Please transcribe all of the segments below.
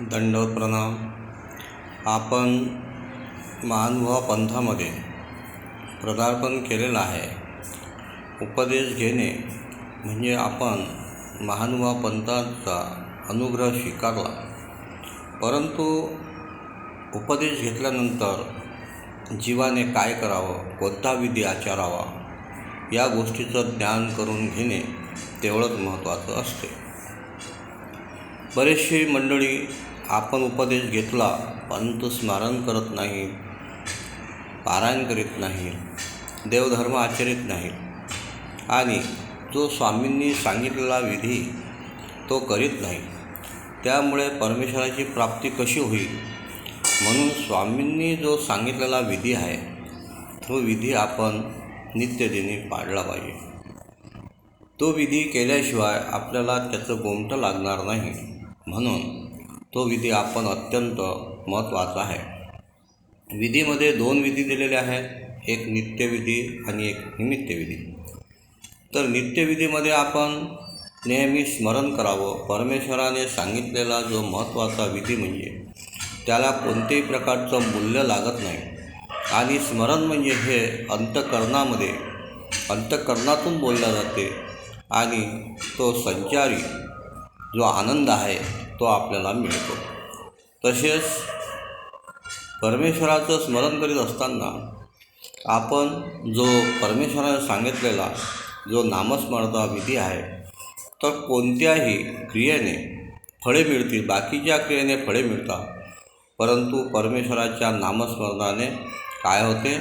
दंडवत प्रणाम. आपण महानुभाव पंथामध्ये पदार्पण केलेलं आहे. उपदेश घेणे म्हणजे आपण महानुभाव पंथाचा अनुग्रह स्वीकारला. परंतु उपदेश घेतल्यानंतर जीवाने काय करावं? कोणता विधी आचारावा? या गोष्टीचं ज्ञान करून घेणे तेवढंच महत्त्वाचं असते. बरेचशी मंडळी आपण उपदेश घेतला परंतु स्मरण करत नाही पारायण करीत नाही देवधर्म आचरित नाही. आणि जो स्वामींनी सांगितलेला विधी तो करीत नाही त्यामुळे परमेश्वराची प्राप्ती कशी होईल? म्हणून स्वामींनी जो सांगितलेला विधी आहे तो विधी आपण नित्यदिनी पाळला पाहिजे. तो विधी केल्याशिवाय आपल्याला त्याचं गोमटं लागणार नाही. म्हणून तो विधी आपण अत्यंत महत्त्वाचा आहे. विधीमध्ये दोन विधी दिलेले आहेत एक नित्यविधी आणि एक निमित्तविधी तर नित्यविधीमध्ये आपण नेहमी स्मरण करावं. परमेश्वराने सांगितलेला जो महत्त्वाचा विधी म्हणजे त्याला कोणत्याही प्रकारचं मूल्य लागत नाही. आणि स्मरण म्हणजे हे अंतकरणामध्ये अंतकरणातून बोलल्या जाते आणि तो संचारी जो आनंद आहे तो आपल्याला मिळतो. तसेच परमेश्वराचं स्मरण करीत असताना आपण जो परमेश्वराने सांगितलेला जो नामस्मरणाचा विधी आहे तर कोणत्याही क्रियेने फळे मिळतील बाकीच्या क्रियेने फळे मिळतात. परंतु परमेश्वराच्या नामस्मरणाने काय होते?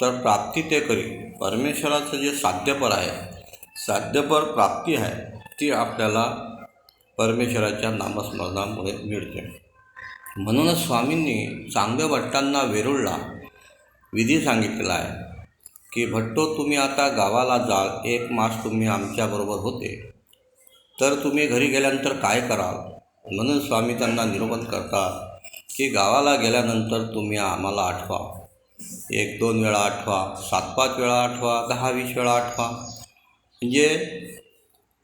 तर प्राप्ती ते करी. परमेश्वराचं जे साध्यपर आहे साध्यपर प्राप्ती आहे ती आपल्याला परमेश्वराच्या नामस्मरणामुळे मिळते. म्हणूनच स्वामींनी चांगलं भट्टांना वेरूळला विधी सांगितलेला आहे की भट्टो तुम्ही आता गावाला जाल एक मास तुम्ही आमच्याबरोबर होते. तर तुम्ही घरी गेल्यानंतर काय कराल? म्हणून स्वामी त्यांना निरोपण करतात की गावाला गेल्यानंतर तुम्ही आम्हाला आठवा. एक दोन वेळा आठवा सात पाच वेळा आठवा दहा वीस वेळा आठवा. म्हणजे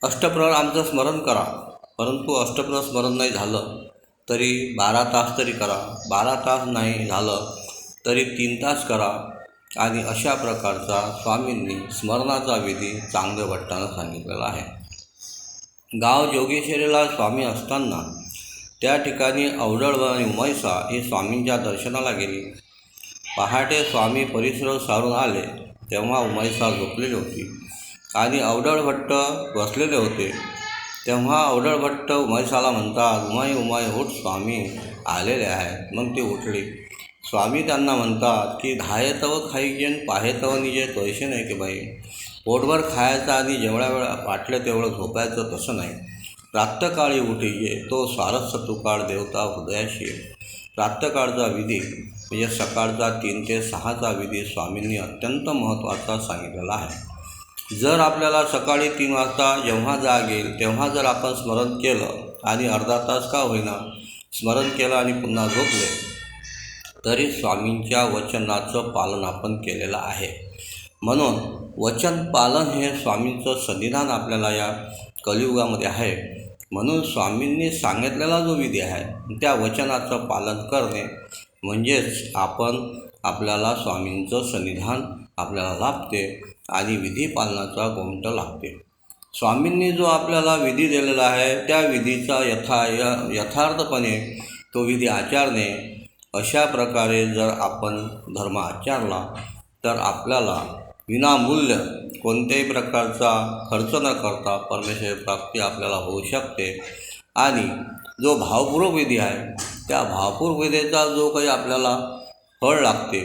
अष्टप्रहर आमचं स्मरण करा. परंतु अष्टप्रहर स्मरण नाही झालं तरी बारा तास तरी करा. बारा तास नाही झालं तरी तीन तास करा. आणि अशा प्रकारचा स्वामींनी स्मरणाचा विधी चांगल्या भट्टानं सांगितलेला आहे. गाव जोगेश्वरीला स्वामी असताना त्या ठिकाणी अवडळ आणि उमैसा हे स्वामींच्या दर्शनाला गेली. पहाटे स्वामी परिसर सारून आले तेव्हा उमैसा झोपलेली होती. आणि अवडळ भट्ट बसलेले होते. तेव्हा अवडळ उमायसाला म्हणतात उमाई उमाई उठ स्वामी आलेले आहेत. मग ते उठले. स्वामी त्यांना म्हणतात की धायतव खाईजेन निजे तैसे नाही की बाई. पोटभर खायचं आणि जेवढ्या वेळा वाटलं तेवढं झोपायचं तसं नाही. प्रातकाळी उठीये तो स्वारस्य तुकाळ देवता हृदयाशी प्रातकाळचा विधी म्हणजे सकाळचा तीन ते सहाचा विधी स्वामींनी अत्यंत महत्त्वाचा सांगितलेला आहे. जर आपल्याला सकाळी तीन वाजता जेव्हा जाग येईल तेव्हा जर आपण स्मरण केलं आणि अर्धा तास का होईना स्मरण केलं आणि पुन्हा झोपले तरी स्वामींच्या वचनाचं पालन आपण केलेलं आहे. म्हणून वचन पालन हे स्वामींचं संविधान आपल्याला या कलियुगामध्ये आहे. म्हणून स्वामींनी सांगितलेला जो विधी आहे त्या वचनाचं पालन करणे म्हणजेच आपण आपल्याला स्वामींचं संविधान आपल्याला लाभते. आणि विधी पालनाचा गोमट लागते. स्वामींनी जो आपल्याला विधी दिलेला आहे त्या विधीचा यथा य यथार्थपणे तो विधी आचारणे अशा प्रकारे जर आपण धर्म आचारला तर आपल्याला विनामूल्य कोणत्याही प्रकारचा खर्च न करता परमेश्वर प्राप्ती आपल्याला होऊ शकते. आणि जो भावपूर्वक विधी आहे त्या भावपूर्वक विधीचा जो काही आपल्याला फळ लागते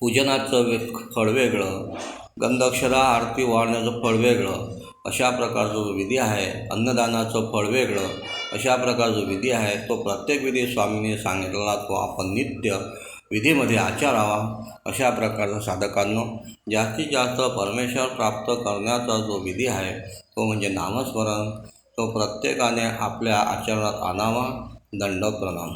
पूजनाचं वे फळ वेगळं गंधक्षरा आरती वाढण्याचं फळ वेगळं अशा प्रकारचा जो विधी आहे अन्नदानाचं फळ वेगळं अशा प्रकारचा जो विधी आहे तो प्रत्येक विधी स्वामीने सांगितलेला तो आपण नित्य विधीमध्ये आचारावा अशा प्रकारचा साधकांनो जास्तीत जास्त परमेश्वर प्राप्त करण्याचा जो विधी आहे तो म्हणजे नामस्मरण. तो प्रत्येकाने आपल्या आचरणात आणावा दंड प्रणाम